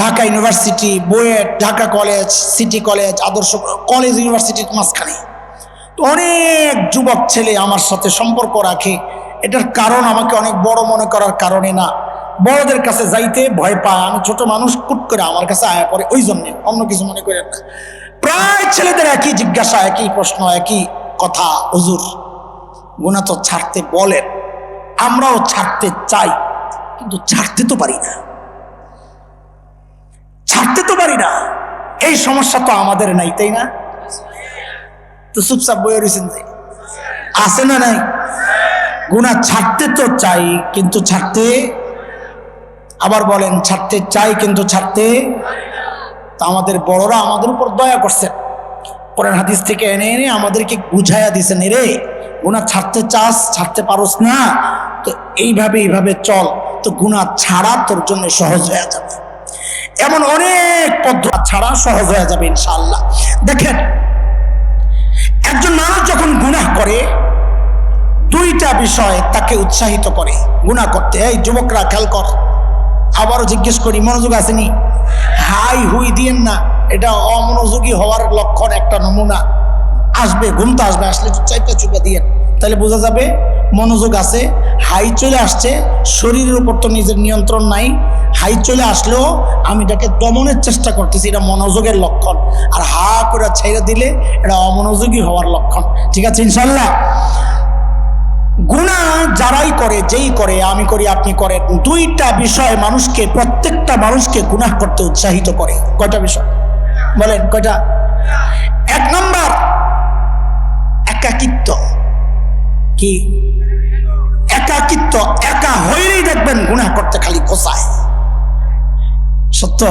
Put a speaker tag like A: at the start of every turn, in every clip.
A: Dhaka university BUET Dhaka college city college Adarsha college ইউনিভার্সিটির মাঝখানে। তো অনেক যুবক ছেলে আমার সাথে সম্পর্ক রাখে। এটার কারণ আমাকে অনেক বড় মনে করার কারণে না। বড়দের কাছে যাইতে ভয় পায়। আমি ছোট মানুষ, কুট করে আমার কাছে আয়া করে ওই জন্যে, অন্য কিছু মনে করেন না। প্রায় ছেলেদের একই জিজ্ঞাসা, একই প্রশ্ন, একই কথা। হুজুর গুণা তো ছাড়তে বলেন। আমরাও ছাড়তে চাই, কিন্তু ছাড়তে তো পারি না। ছাড়তে তো পারি না। এই সমস্যা তো আমাদের নাই, তাই না? তো চুপচাপ বয়ে রয়েছেন যে। না নাই? গুণা ছাড়তে তো চাই, কিন্তু ছাড়তে আবার বলেন, ছাড়তে চাই, কিন্তু ছাড়তে তা আমাদের বড়রা আমাদের উপর দয়া করছেন। কোরআন হাদিস থেকে এনে এনে আমাদেরকে বুঝাইয়া দিছেন রে, গুণা ছাড়তে চাস, ছাড়তে পারোস না। তো এইভাবে এইভাবে চল। তো গুণা ছাড়া তোর জন্য সহজ হয়ে যাবে। এমন অনেক পদ্ধতি ছাড়া সহজ হয়ে যাবে ইনশাআল্লাহ। দেখেন, একজন মানুষ যখন গুনাহ করে, দুইটা বিষয় তাকে উৎসাহিত করে। গুনাহ করতে, এই যুবকরা, খেয়াল কর। আবারও জিজ্ঞেস করি, মনোযোগ আসেনি হাই হুই, দিয়েন না। এটা অমনোযোগী হওয়ার লক্ষণ, একটা নমুনা। আসবে ঘুমতে আসবে, আসলে চাইটা চুপে দিয়ে তাহলে বোঝা যাবে, মনোযোগ আছে, হাই চলে আসছে, শরীরের উপর তো নিজের নিয়ন্ত্রণ নাই হাই চলে আসলেও আমি এটাকে দমনের চেষ্টা করতেছি, এটা মনোযোগের লক্ষণ। আর হা করে ছেড়ে দিলে এটা অমনোযোগী হওয়ার লক্ষণ। ঠিক আছে ইনশাল্লাহ গুণা যারাই করে, যেই করে, আমি করি, আপনি করেন, দুইটা বিষয় মানুষকে, প্রত্যেকটা মানুষকে গুনাহ করতে উৎসাহিত করে। কয়টা বিষয়? বলেন, কয়টা? এক নম্বর, একাকিত্ব। কি? একাকিত্ব, একা হইলেই দেখবেন গুনাহ করতে খালি কোসায় সত্য,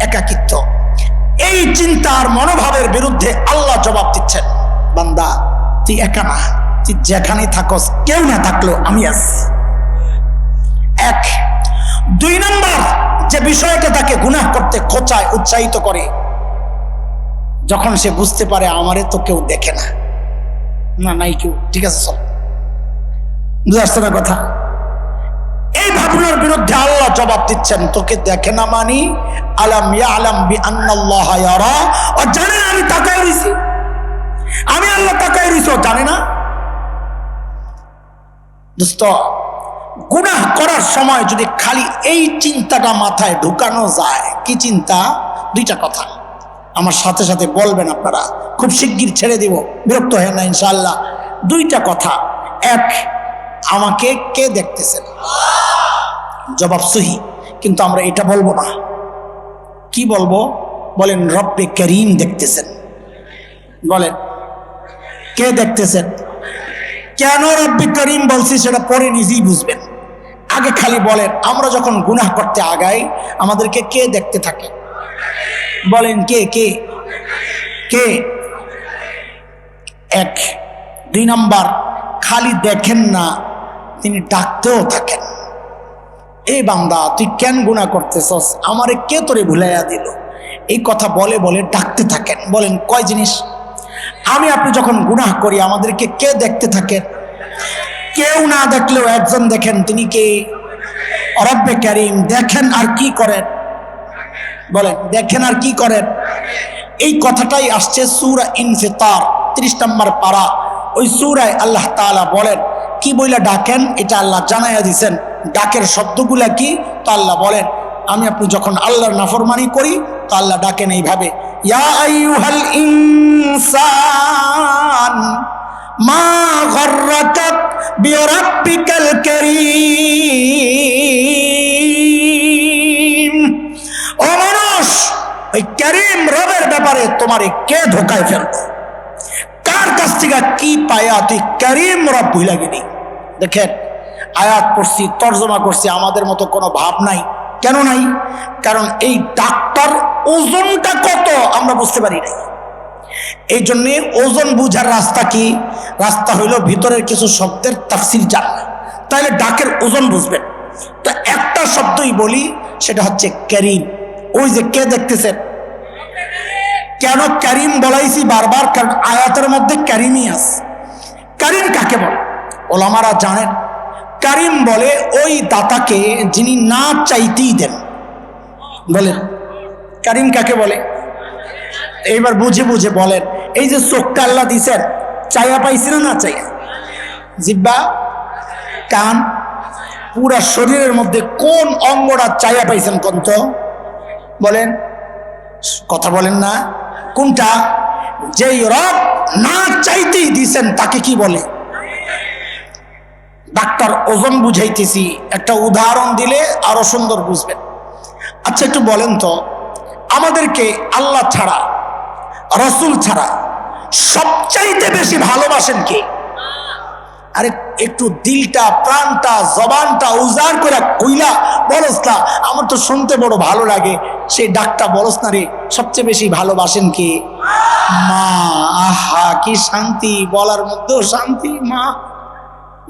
A: একাকিত্ব। এই চিন্তার মনোভাবের বিরুদ্ধে আল্লাহ জবাব দিচ্ছেন, বান্দা, তুই একা না, তুই যেখানে থাকস, কেউ না থাকলেও আমি আছি। এক, দুই নম্বর, যে বিষয়টা তাকে গুনাহ করতে খোঁচায়, উৎসাহিত করে, যখন সে বুঝতে পারে আমারে তো কেউ দেখে না। না, নাই কেউ। ঠিক আছে, চল। বুঝতে আসছে না কথা? এই ভাবনার বিরুদ্ধে আল্লাহ জবাব দিচ্ছেন, তোকে দেখে না মানি? আলাম ইয়া আলাম বি আন্নাল্লাহ ও জানে আমি তাকায় রইছি। আমি আল্লাহ তাকায় রইছি, ও জানে না। দোস্ত, গুনাহ করার সময় যদি খালি এই চিন্তাটা মাথায় ঢুকানো যায়, কি চিন্তা? দুইটা কথা। আমার সাথে সাথে বলবেন আপনারা, খুব শিগগির ছেড়ে দিব, বিরক্ত হয় না ইনশাল্লাহ দুইটা কথা। এক আমাকে কে দেখতেছেন জবাব সহি, কিন্তু আমরা এটা বলব না। কি বলব? বলেন, রব্বে করিম দেখতেছেন। বলেন, কে দেখতেছেন? কেন রব্বি করিম বলছি সেটা পরে নিজেই বুঝবেন। আগে খালি বলেন, আমরা যখন গুনাহ করতে আগাই, আমাদেরকে কে দেখতে থাকে? বলেন, কে কে? কে? এক। দুই নাম্বার, খালি দেখেন না তিনি ডাকতেও থাকেন। এই বান্দা, তুই কেন গুণা করতেছস? আমারে কে তোরে ভুলাইয়া দিল? এই কথা বলে বলে ডাকতে থাকেন। বলেন, কয় জিনিস? আমি আপনি যখন গুনাহ করি, আমাদেরকে কে দেখতে থাকেন কেউ না দেখলেও একজন দেখেন, তিনি কে? রব্বে করিম, দেখেন আর কি করেন? বলেন, দেখেন আর কি করেন? এই কথাটাই আসছে সুরা ইনফিতার, ত্রিশ নম্বর পাড়া ওই সুরায় আল্লাহ তাআলা বলেন কি বইলা ডাকেন, এটা আল্লাহ জানাইয়া দিছেন। ডাকের শব্দগুলা কি? তো আল্লাহ বলেন, আমি আপনি যখন আল্লাহর নাফরমানি করি, তো আল্লাহ ডাকেন এইভাবে ওই করিম রবের ব্যাপারে তোমারে কে ধোকায় ফেলবে? কার কাছ থেকে কি পায়া? তুই করিম রব ভুলা গেলি। দেখেন, আয়াত করছি তর্জমা করছি, আমাদের মতো কোনো ভাব নাই। কেন নাই? কারণ এই ডাক্তার ওজনটা কত আমরা বুঝতে পারি নাই। এই জন্যে ওজন বুঝার রাস্তা কি? রাস্তা হইল ভিতরের কিছু শব্দের তাফসির জান। তাহলে ডাকের ওজন বুঝবেন। তো একটা শব্দই বলি, সেটা হচ্ছে ক্যারিম ওই যে কে দেখতেছেন? কেন ক্যারিম বলাইছি বারবার? কারণ আয়াতের মধ্যে ক্যারিমই আছে। কারিম কাকে বলে? ওলামারা জানেন, কারিম বলে ওই দাতাকে যিনি না চাইতেই দেন। বলেন, কারিম কাকে বলে? এইবার বুঝে বুঝে বলেন। এই যে চোখটা আল্লাহ দিছেন চাইয়া পাইছি না না চাইয়া জিব্বা, কান, পুরা শরীরের মধ্যে কোন অঙ্গটা চাইয়া পাইছেন কোন তো? বলেন কথা বলেন না। কোনটা? যেই রব না চাইতেই দিছেন, তাকে কি বলে? ডাক্তার, ওজন বুঝাইতেছি। একটা উদাহরণ দিলে আরও সুন্দর বুঝবেন। আচ্ছা একটু বলেন তো, আমাদেরকে আল্লাহ ছাড়া, রসুল ছাড়া সবচাইতে বেশি ভালোবাসেন কে? আরে একটু দিলটা, প্রাণটা, জবানটা উজাড় করে কইলা, বলস না, আমার তো শুনতে বড় ভালো লাগে। সেই ডাকটা, বলস না রে, সবচেয়ে বেশি ভালোবাসেন কে? মা, আহা, কি শান্তি, বলার মধ্যেও শান্তি, মা।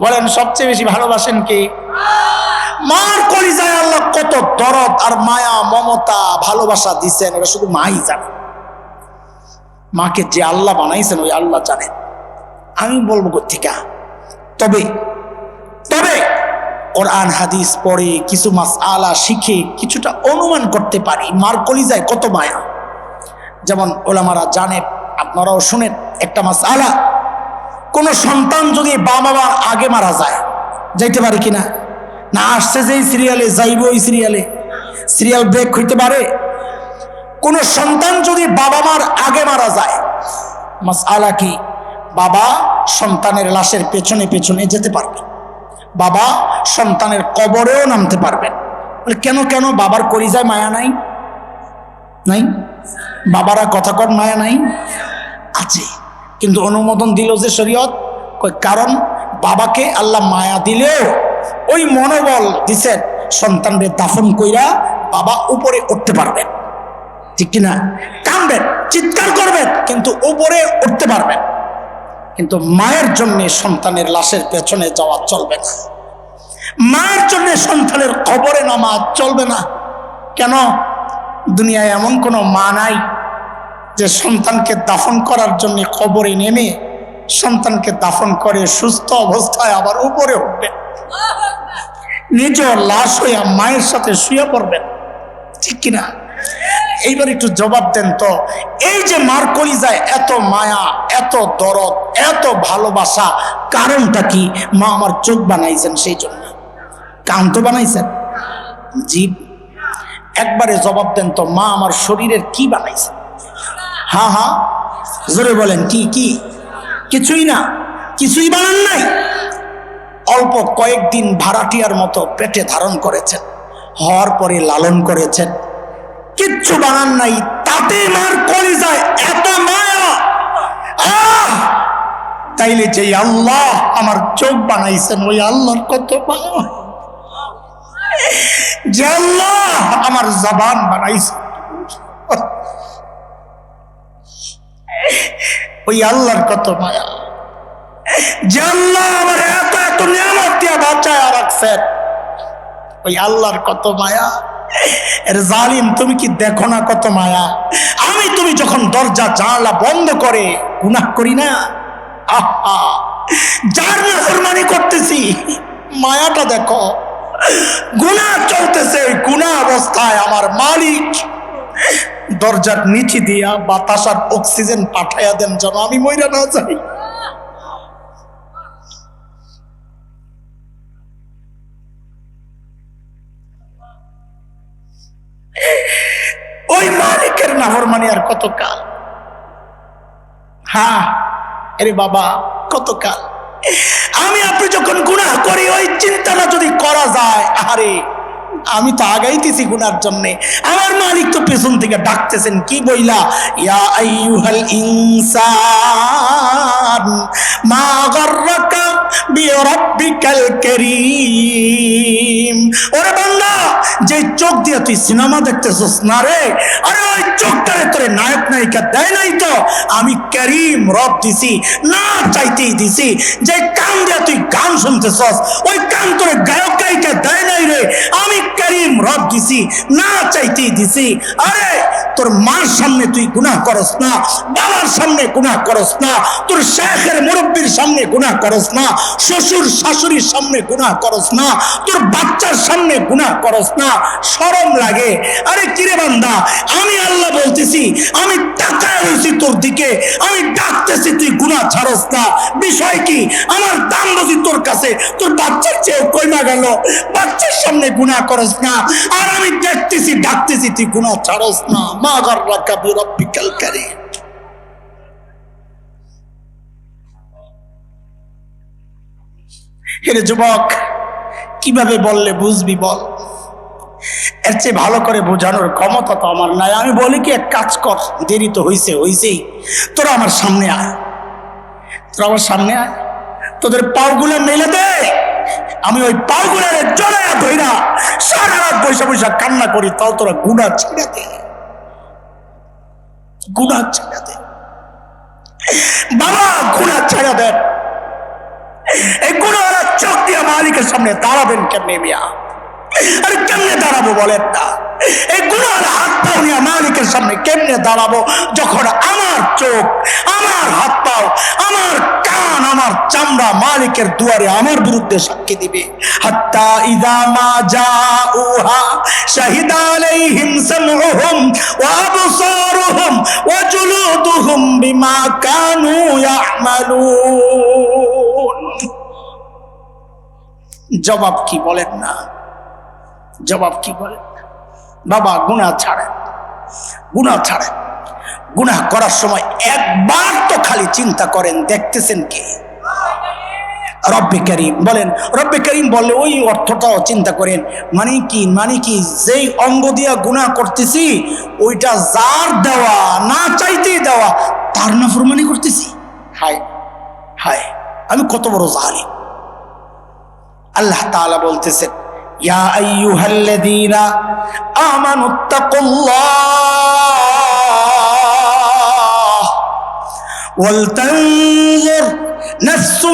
A: বলেন, সবচেয়ে বেশি ভালোবাসেন কে? মার কলিজায় আল্লাহ কত দরদ আর মায়া, মমতা, ভালোবাসা দিচ্ছেন এটা শুধু মাই জানে। মাকে যে আল্লাহ বানাইছেন, ওই আল্লাহ জানেন আমি বলব কোথেকা তবে তবে কোরআন, হাদিস পড়ে কিছু মাস আলা শিখে কিছুটা অনুমান করতে পারি। মার কলিজায় কত মায়া। যেমন ওলামারা জানেন আপনারাও শুনেন, একটা মাস আলা কোনো সন্তান যদি বাবা মার আগে মারা যায়, যাইতে পারে কিনা? না আসছে যে সিরিয়ালে যাইব ওই সিরিয়ালে সিরিয়াল ব্রেক হইতে পারে। কোনো সন্তান যদি বাবা মার আগে মারা যায় মাস আলা কি? বাবা সন্তানের লাশের পেছনে পেছনে যেতে পারবে। বাবা সন্তানের কবরেও নামতে পারবেন কেন কেন? বাবার কলিজায় মায়া নাই? নাই। বাবারা কথা কর, মায়া নাই। আছে। কিন্তু অনুমোদন দিল যে শরীয়ত। কারণ বাবাকে আল্লাহ মায়া দিলেও ওই মনোবল দিছেন সন্তানদের দাফন কইরা বাবা উপরে উঠতে পারবেন ঠিক কিনা? কানবেন চিৎকার করবেন কিন্তু উপরে উঠতে পারবেন কিন্তু মায়ের জন্য সন্তানের লাশের পেছনে যাওয়া চলবে না। মায়ের জন্য সন্তানের কবরে নামা চলবে না। কেন? দুনিয়ায় এমন কোনো মা নাই যে সন্তানকে দাফন করার জন্য কবরে নেমে সন্তানকে দাফন করে সুস্থ অবস্থায় আবার উপরে উঠবে। নিজ লাশ হইয়া মায়ের সাথে শুয়ে পড়বেন ঠিক কিনা? এইবার একটু জবাব দেন তো। এই যে মার কলিজায় এত মায়া, এত দরদ, এত ভালোবাসা, কারণটা কি? মা আমার চোখ বানাইছেন সেই জন্য। কান তো বানাইছেন? জীব একবারে জবাব দেন তো, মা আমার শরীরের কি বানাইছে হ্যাঁ হ্যাঁ। জোরে বলেন, কি কি? কিছুই না। কিছুই বানান নাই। অল্প কয়েকদিন ভাড়াটিয়ার মতো পেটে ধারণ করেছেন। হওয়ার পরে লালন করেছেন। কিচ্ছু বানান নাই। তাতে মার করে কলিজায় এত মায়া। আহ! তাইলে যে আল্লাহ আমার চোখ বানাইছেন, ওই আল্লাহর কত মায়া। যে আল্লাহ আমার জবান বানাইছেন। ওই আল্লাহর কত মায়া। যে আল্লাহ আমার এত এত নিয়ামত দিয়া বাঁচায় রাখছেন, ওই আল্লাহর কত মায়া। এর জালিম, তুমি কি দেখো না কত মায়া? আমি তুমি যখন দরজা জানলা বন্ধ করে গুনাহ করি না? আহা, যার নাফরমানি করতেছি, মায়াটা দেখো। গুনাহ চলতেছে গুনাহ অবস্থায় আমার মালিক। দরজার নিচে দিয়া বাতাসার অক্সিজেন পাঠাইয়া দেন যেন আমি মইরা না যাই। ওই মালিকের নাফরমানি আর কত কাল হ্যাঁ আরে বাবা কত কাল আমি আপনি যখন গুনাহ করি, ওই চিন্তাটা যদি করা যায় আরে আমি তো আগাইতেছি গুনার জন্যে। আমার মালিক তো পেছন থেকে ডাকতেছেন, কি বইলা? ইয়া আইয়ুহাল ইনসান, মা যে চোখ দিয়ে তুই সিনেমা দেখতেছস, না রে? আরে ওই চোখটারে তোরে নায়ক নায়িকা দেয় নাই তো? আমি করিম রব দিছি, না চাইতেই দিছি। যে কান দিয়ে তুই গান শুনতেছস, ওই কান তোরে গায়ক গায়িকা দেয় নাই রে। আমি করিম রব দিছি, না চাইতেই দিছি। আরে, তোর মার সামনে তুই গুনাহ করস না, বাবার সামনে গুনাহ করস না, তোর শেখের মুরব্বীর সামনে গুনাহ করস না, শ্বশুর শাশুড়ির সামনে গুনাহ করস না, তোর বাচ্চার সামনে গুনাহ করস না শরম লাগে। আরে কিরে বান্দা, আমি আল্লাহ বলতেছি, আমি টাকায় হয়েছি তোর দিকে, আমি ডাকতেছি, তুই গুনাহ ছাড়স না। বিষয় কি? আমার দাম বুঝি তোর কাছে। তোর বাচ্চার চেয়ে কইমা গেল। বাচ্চার সামনে গুনাহ করস না। আর আমি দেখতেছি, ডাকতেছি, তুই গুনাহ ছাড়স না। মা গর্রা কাবি রব্বিকাল কারীম। হেরে যুবক, কীভাবে বললে বুঝবি বল? এর চেয়ে ভালো করে বোঝানোর ক্ষমতা তো আমার নাই। আমি বলি কি, এক কাজ কর, দেরি তো হইছে, হইছেই। তোরা আমার সামনে আয়। তোরা আমার সামনে আয়। তোদের পাওগুলো মেলে দে। আমি ওই পাওগুলোর জড়াইয়া ধইরা সারা রাত বৈশা বৈশা কান্না করি, তাও তোরা গুণা ছেড়ে দে। গুণা ছেড়ে দে। বাবা গুণা ছেড়ে দেন এই গুণওয়ালা চোখ দিয়ে মালিকের সামনে দাঁড়াবেন কেমনে মিয়া? আরে কেমনে দাঁড়াবো বলেন না? এই গুণওয়ালা হাত পাও নিয়ে মালিকের সামনে কেমনে দাঁড়াবো? যখন আমার চোখ, আমার হাত পাও, আমার কান, আমার চামড়া মালিকের দুয়ারে আমার বিরুদ্ধে সাক্ষী দিবে। হাত্তা ইদা মা জাউহা শাহিদ আলাইহিম সামউহুম ওয়া আবসারুহুম ওয়া জুলুদুহুম বিমা কানু ইয়ামালুন। জবাব কি বলেন না? জবাব কি বলেন বাবা গুণা ছাড়েন গুণা ছাড়েন গুনাহ করার সময় একবার তো খালি চিন্তা করেন, দেখতেছেন কি? রব্বে করিম বলেন, রব্বে করিম বললে ওই অর্থটাও চিন্তা করেন মানে কি মানে কি, যেই অঙ্গ দিয়া গুণা করতেছি, ওইটা যার দেওয়া না চাইতেই দেওয়া, তার না ফরমানি করতেছি? হায় হায়, আমি কত বড় জালিম। আল্লাহ তাআলা বলতেছেন ইয়া আইয়ুহাল্লাযীনা আমানুত্তাকুল্লাহ ولتنظر نفس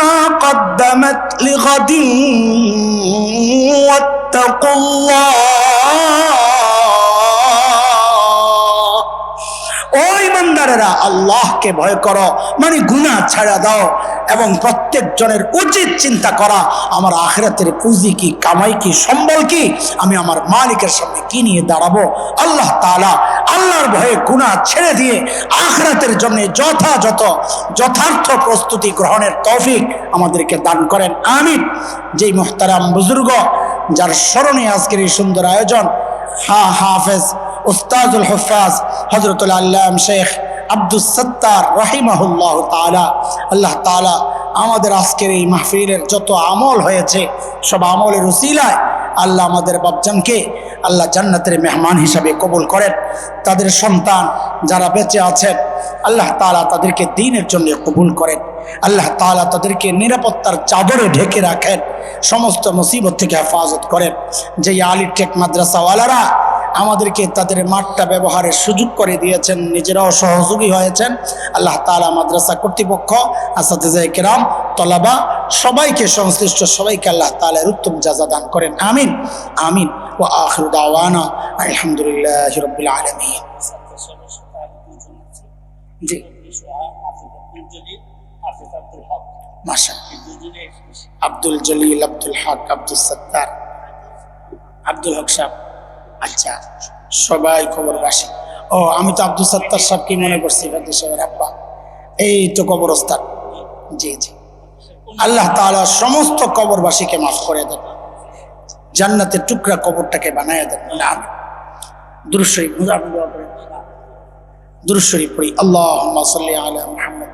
A: ما قدمت لغد واتقوا الله ও ইমানদারেরা আল্লাহকে ভয় করো মানে গুনাহ ছাড়া দাও এবং প্রত্যেক জনের উচিত চিন্তা করা, আমার আখেরাতের পুঁজি কি, কামাই কি, সম্বল কি, আমি আমার মালিকের সামনে কি নিয়ে দাঁড়াবো? আল্লাহ তাআলা আল্লাহর ভয়ে গুনাহ ছেড়ে দিয়ে আখরাতের জন্য যথাযথ, যথার্থ প্রস্তুতি গ্রহণের তৌফিক আমাদেরকে দান করেন। আমিন। যেই মোহতারাম বুজুর্গ, যার স্মরণে আজকের এই সুন্দর আয়োজন, হা হাফেজ উস্তাজুল হফাজ হজরতুল আল্লাম শেখ আব্দুল সত্তার রহিমাহুল্লাহ তালা আল্লাহ তালা আমাদের আজকের এই মাহফিলের যত আমল হয়েছে, সব আমলের উসিলায় আল্লাহ আমাদের বাবজানকে আল্লাহ জান্নাতের মেহমান হিসাবে কবুল করেন। তাদের সন্তান যারা বেঁচে আছেন, আল্লাহ তালা তাদেরকে দিনের জন্য কবুল করেন। আল্লাহ তালা তাদেরকে নিরাপত্তার চাদরে ঢেকে রাখেন। সমস্ত মুসিবত থেকে হেফাজত করেন। যে আলী টেক মাদ্রাসাওয়ালারা আমাদেরকে তাদের মাঠটা ব্যবহারের সুযোগ করে দিয়েছেন, নিজেরাও সহযোগী হয়েছেন। আল্লাহ তালা মাদ্রাসা কর্তৃপক্ষ আসাদিজা কেরাম, তলাবা, সবাইকে সংশ্লিষ্ট সবাইকে আল্লাহ তালার উত্তম যাজা দান করেন। আমিন আমিন। ও আখরু দাওয়ানা আলহামদুলিল্লাহ রবিল আলমিন। জি। আব্দুল জলিল আব্দুল হক, আব্দুল সত্তার। আব্দুল হক সাহেব। আচ্ছা সবাই খবরবাসী ও আমি তো আব্দুল সত্তার সাহেবকে মনে করছি আব্দুল সাহেবের আব্বা এই তো কবরস্থান জি জি আল্লাহ তাআলা সমস্ত কবরবাসীকে মাফ করে দেন জান্নাতের টুকরা কবরটাকে বানায় দেন বলে আমি দুরুশ্বরী দুরুশ্বরী পড়ি আল্লাহ সাল্লি আলা মুহাম্মদ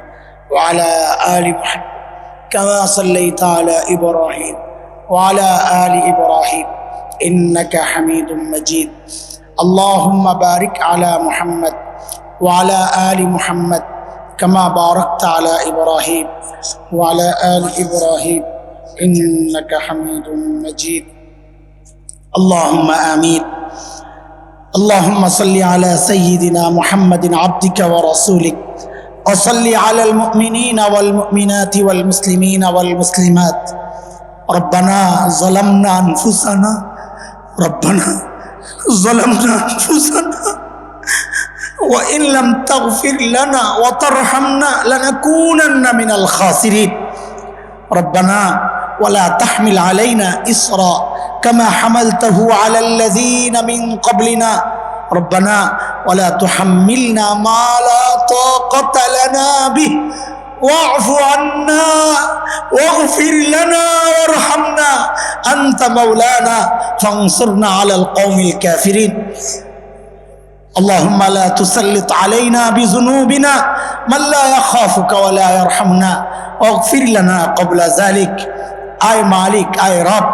A: وعلى آل محمد كما صليت على إبراهيم وعلى آل إبراهيم إنك حميد مجيد. اللهم بارك على محمد وعلى آل محمد كما باركت على إبراهيم وعلى آل إبراهيم. إنك حميد مجيد. اللهم آمين. اللهم صل على سيدنا محمد عبدك ورسولك. وصل على المؤمنين والمؤمنات والمسلمين والمسلمات. ربنا ظلمنا أنفسنا ربنا ظلمنا أنفسنا وإن لم تغفر لنا وترحمنا لنكونن من الخاسرين. ربنا ولا تحمل علينا إصرا كما حملته على الذين من قبلنا. ربنا ولا تحملنا ما لا طاقة لنا به. واعف عنا واغفر لنا وارحمنا. أنت مولانا فانصرنا على القوم الكافرين اللهم لا تسلط علينا بذنوبنا من لا يخافك ولا يرحمنا واغفر لنا قبل ذلك আয় মালিক আয় রব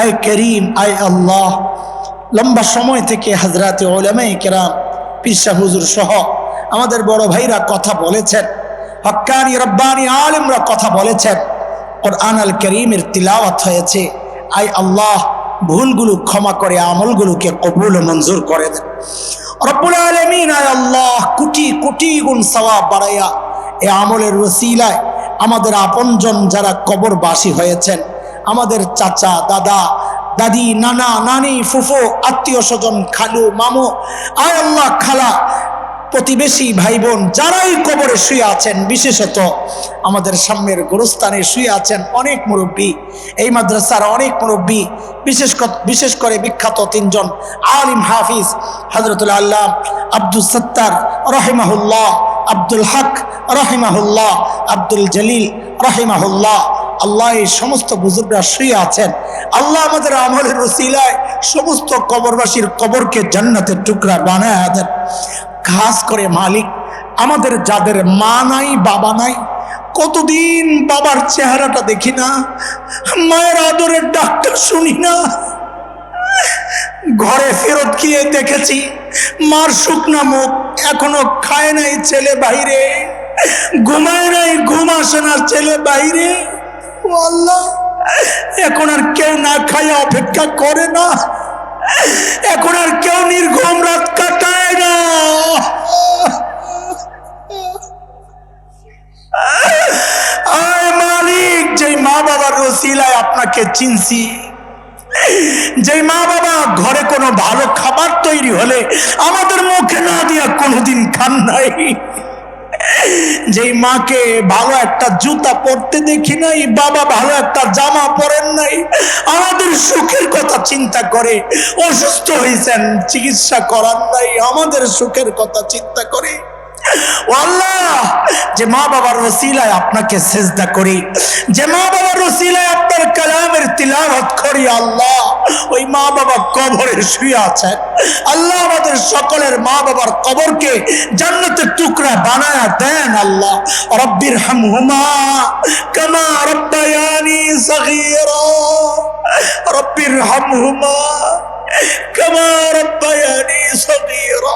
A: আয় করিম আয় আল্লাহ লম্বা সময় থেকে হাজরাতে ওলামাই কেরাম পিসা হুজুর সহ আমাদের বড় ভাইরা কথা বলেছেন হক্কানি রব্বানি আলিমরা কথা বলেছেন কোরআন আল করিমের তিলাওয়াত হয়েছে আয় আল্লাহ ভুলগুলো ক্ষমা করে, আমলগুলোকে কবুল মঞ্জুর করে দেন। রব্বুল আলমিন আয় আল্লাহ, কোটি কোটি গুণ সওয়াব বাড়াইয়া এ আমলের রসিলায় আমাদের আপনজন যারা কবরবাসী হয়েছেন, আমাদের চাচা, দাদা, দাদি, নানা, নানি, ফুফু, আত্মীয় স্বজন, খালু, মামু, আয় আল্লাহ, খালা প্রতিবেশী ভাই বোন যারাই কবরে শুয়ে আছেন, বিশেষত আমাদের সামনের গোরস্থানে শুয়ে আছেন অনেক মুরব্বী, এই মাদ্রাসার অনেক মুরব্বী, বিশেষ বিশেষ করে বিখ্যাত তিনজন আলিম হাফিজ হজরতুল্লাহ আল্লাহ আব্দুল সত্তার রহিমাহুল্লাহ, আব্দুল হক রহিমাহুল্লাহ, আব্দুল জলিল রহিমাহুল্লাহ, আল্লাহ এই সমস্ত বুজুর্গরা শুয়ে আছেন। আল্লাহ আমাদের আমলের রসিলায় সমস্ত কবরবাসীর কবরকে জান্নাতের টুকরা বানায় দেন। খাস করে মালিক, আমাদের যাদের মা নাই, বাবা নাই, কতদিন বাবার চেহারাটা দেখি না, মায়ের আদরের ডাক্তার শুনি না। ঘরে ফেরত গিয়ে দেখেছি, মার শুকনা মুখ এখনও খায় নাই ছেলে বাইরে ঘুমায় নাই, ঘুম আসে না ছেলে বাইরে আল্লাহ, এখন আর কেউ না খায় অপেক্ষা করে না। এখন আর কেউ নির্ঘুম রাত কাটায় না। আয় মালিক, যেই মা বাবার রসিলায় আপনাকে চিনছি যে মা বাবা ঘরে কোনো ভালো খাবার তৈরি হলে আমাদের মুখে না দিয়া কোনোদিন খান নাই। যেই মাকে ভালো একটা জুতা পরতে দেখি নাই, বাবা ভালো একটা জামা পরেন নাই, আমাদের সুখের কথা চিন্তা করে অসুস্থ হয়েছেন, চিকিৎসা করার নাই, আমাদের সুখের কথা চিন্তা করে যে মা বাবার রসিলায় আপনাকে সেজদা করি, যে মা বাবার রসিলায় আপনার কালামের তিলাওয়াত করি, আল্লাহ, ওই মা বাবা কবরে শুয়ে আছেন। আল্লাহ আমাদের সকলের মা বাবার কবরকে জান্নাতের টুকরা বানায় দেন, আল্লাহ। রব্বির হাম হুমা কামা রব্বায়ানি সগীরা। রব্বির হাম হুমা কামা রব্বায়ানি সগীরা।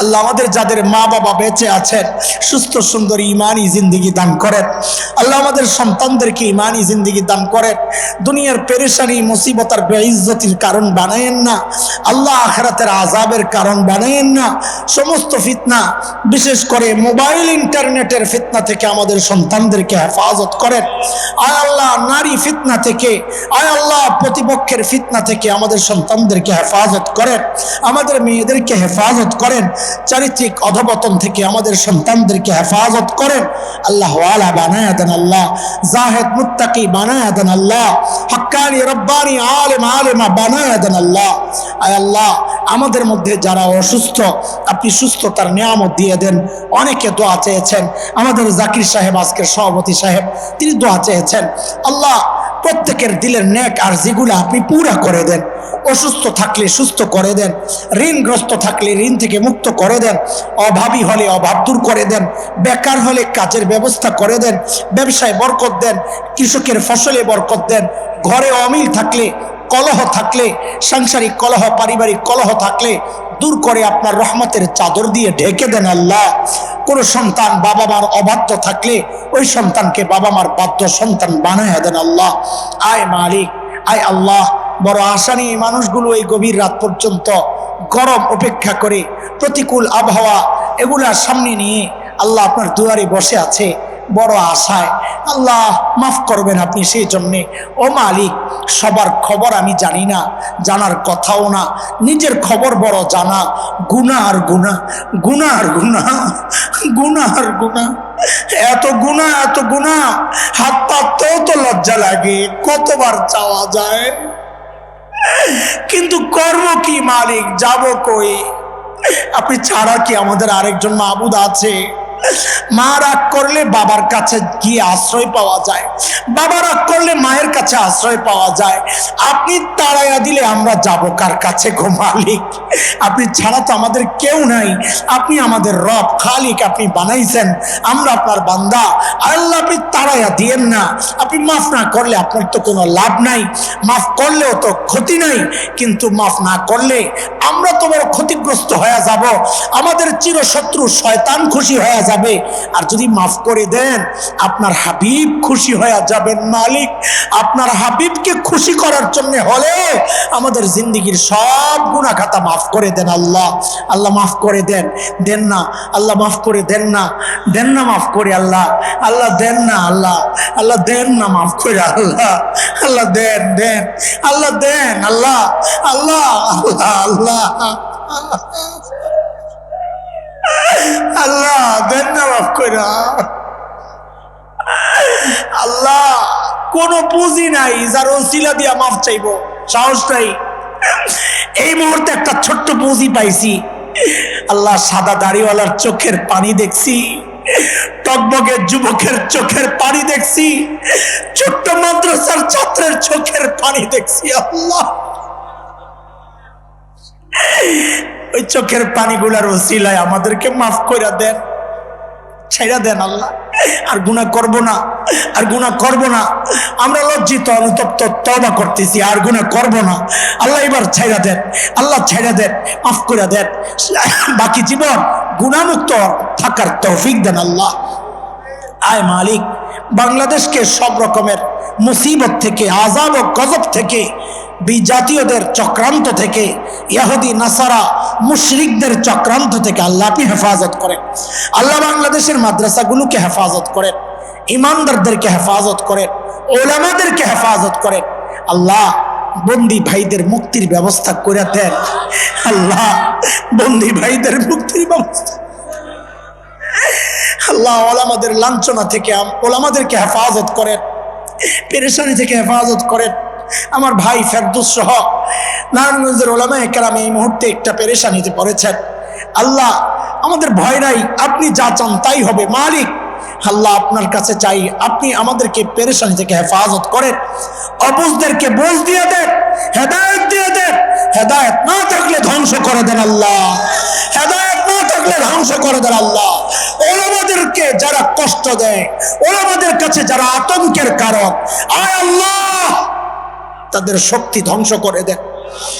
A: আল্লাহ আমাদের যাদের মা বাবা বেঁচে আছেন, সুস্থ, সুন্দর ইমানই জিন্দিগি দান করেন। আল্লাহ আমাদের সন্তানদেরকে ইমানই জিন্দিগি দান করেন। দুনিয়ার পেরেশানি, মুসিবতার বেইজ্জতির কারণ বানায়েন না। আল্লাহ আখরাতের আজাবের কারণ বানায়েন না। সমস্ত ফিতনা, বিশেষ করে মোবাইল, ইন্টারনেটের ফিতনা থেকে আমাদের সন্তানদেরকে হেফাজত করেন। আয় আল্লাহ, নারী ফিতনা থেকে, আয় আল্লাহ, প্রতিপক্ষের ফিতনা থেকে আমাদের সন্তানদেরকে হেফাজত করেন। আমাদের মেয়েদেরকে হেফাজত করেন। চারিত্রিক অধপতন থেকে আমাদের সন্তানদেরকে হেফাজত করেন। আল্লাহ ওয়ালা বানায় দেন আল্লাহ, জাহেদ মুত্তাকি বানায় দেন আল্লাহ, হক্কানি রব্বানি আলেম আলেমা বানায় দেন আল্লাহ। আয় আল্লাহ, আমাদের মধ্যে যারা অসুস্থ, আপনি সুস্থতার নিয়ামত দিয়ে দেন। অনেকে দোয়া চেয়েছেন, আমাদের জাকির সাহেব, আজকের সভাপতি সাহেব, তিনি দোয়া চেয়েছেন। আল্লাহ প্রত্যেকের দিলের ন্যাক আর যেগুলো আপনি পুরা করে দেন। অসুস্থ থাকলে সুস্থ করে দেন। ঋণগ্রস্ত থাকলে ঋণ থেকে মুক্ত করে দেন। অভাবী হলে অভাব দূর করে দেন। বেকার হলে কাজের ব্যবস্থা করে দেন। ব্যবসায় বরকত দেন। কৃষকের ফসলে বরকত দেন। ঘরে অমিল থাকলে কলহ থাকলে, সাংসারিক কলহ, পারিবারিক কলহ থাকলে দূর করে আপনার রহমতের চাদর দিয়ে ঢেকে দেন আল্লাহ। কোনো সন্তান বাবা মার অবাধ্য থাকলে ওই সন্তানকে বাবা মার বাধ্য সন্তান বানায় দেন আল্লাহ। আয় মালিক, আয় আল্লাহ, বড় আশা নিয়ে মানুষগুলো এই গভীর রাত পর্যন্ত গরম অপেক্ষা করে, প্রতিকূল আবহাওয়া, এগুলা সামনে নিয়ে আল্লাহ আপনার দুয়ারে বসে আছে। বড় আশায়, আল্লাহ মাফ করবেন আপনি সেই জন্যে। ও মালিক, সবার খবর আমি জানি না, জানার কথাও না, নিজের খবর বড় জানা গুণা আর গুণা গুণা আর গুণা গুণা আর গুণা এত গুণা এত গুণা হাত পাততেও তো লজ্জা লাগে, কতবার চাওয়া যায়? কিন্তু কর্ম কি মালিক, যাব কই? আপনি ছাড়া কি আমাদের আরেকজন মাহবুদ আছে? মা রাগ করলে বাবার কাছে গিয়ে আশ্রয় পাওয়া যায়। বাবা রাগ করলে মায়ের কাছে আশ্রয় পাওয়া যায়। আপনি তাড়াইয়া দিলে আমরা যাব কার কাছে গো মালিক? আপনি ছাড়া তো আমাদের কেউ নাই। আপনি আমাদের রব, খালিক আপনি বানাইছেন। আমরা আপনার বান্দা। আল্লাহ আপনি তাড়াইয়া দিয়েন না। আপনি মাফ না করলে আপনার তো কোনো লাভ নাই। মাফ করলেও তো ক্ষতি নাই। কিন্তু মাফ না করলে আমরা তো বড় ক্ষতিগ্রস্ত হয়ে যাব। আমাদের চিরশত্রু শয়তান খুশি হয়ে যাবে। আর যদি মাফ করে দেন, আপনার হাবিব খুশি হয়ে যাবেন মালিক। আপনার হাবিবকে খুশি করার জন্য হলে আমাদের জিন্দগির সব গুণা খাতা মাফ করে দেন আল্লাহ। আল্লাহ মাফ করে দেন। দেন না। আল্লাহ মাফ করে দেন না। দেন না মাফ করে আল্লাহ। আল্লাহ দেন না আল্লাহ। আল্লাহ দেন না মাফ করে আল্লাহ। আল্লাহ দেন দেন। আল্লাহ দেন আল্লাহ। আল্লাহ আল্লাহ আল্লাহ। আল্লাহ দেন না মাফ করে আল্লাহ, কোন পুঁজি নাই, যার ওসিলা দিয়া মাফ চাইব, সাহস নাই। এই মুহূর্তে একটা ছোট্ট পুঁজি পাইছি। আল্লাহ, সাদা দাড়িওয়ালার চোখের পানি দেখছি। টকবগের যুবকের চোখের পানি দেখছি। ছোট্ট মাদ্রাসার ছাত্রের চোখের পানি দেখছি, আল্লাহ। ওই চোখের পানিগুলার ওসিলায় আমাদেরকে মাফ করে দেন। ছেড়ে দেন আল্লাহ। আর গুণা করব না, আর গুণা করব না। আমরা লজ্জিত, অনুতপ্ত তবা করতেছি, আর গুণা করব না। আল্লাহ এবার ছেড়ে দেন, আল্লাহ ছেড়ে দেন, মাফ করে দেন। বাকি জীবন গুণামুক্ত থাকার তৌফিক দেন আল্লাহ। আয় মালিক, বাংলাদেশকে সব রকমের মুসিবত থেকে আজাব ও গজব থেকে বিজাতীয়দের চক্রান্ত থেকে, ইয়াহুদি, নাসারা, মুশরিকদের চক্রান্ত থেকে আল্লাহ আপনি হেফাজত করেন আল্লাহ বাংলাদেশের মাদ্রাসাগুলোকে হেফাজত করেন ইমানদারদেরকে হেফাজত করেন ওলামাদেরকে হেফাজত করেন আল্লাহ বন্দি ভাইদের মুক্তির ব্যবস্থা করে দেন। আল্লাহ বন্দি ভাইদের মুক্তির ব্যবস্থা। আল্লাহ ওলামাদের লাঞ্ছনা থেকে, ওলামাদেরকে হেফাজত করেন, পেরেশানি থেকে হেফাজত করেন। আমার ভাই ফেরদুস সহ নারায়ণগঞ্জের ওলামা একরাম এই মুহূর্তে একটা পেরেশানিতে পড়েছেন। আল্লাহ, আমাদের ভয় নাই, আপনি যা চান তাই হবে, মালিক। আল্লাহ আপনার কাছে চাই, আপনি আমাদেরকে পেরেশানি থেকে হেফাজত করেন। অবুজদেরকে বোঝ দিয়ে দেন, হেদায়ত দিয়ে দেন। হেদায়ত না থাকলে ধ্বংস করে দেন আল্লাহ। হেদায়ত না থাকলে ধ্বংস করে দেন আল্লাহ। ওলামাদেরকে যারা কষ্ট দেয়, ওলামাদের কাছে যারা আতঙ্কের কারণ, আয় আল্লাহ! তাদের শক্তি ধ্বংস করে দেন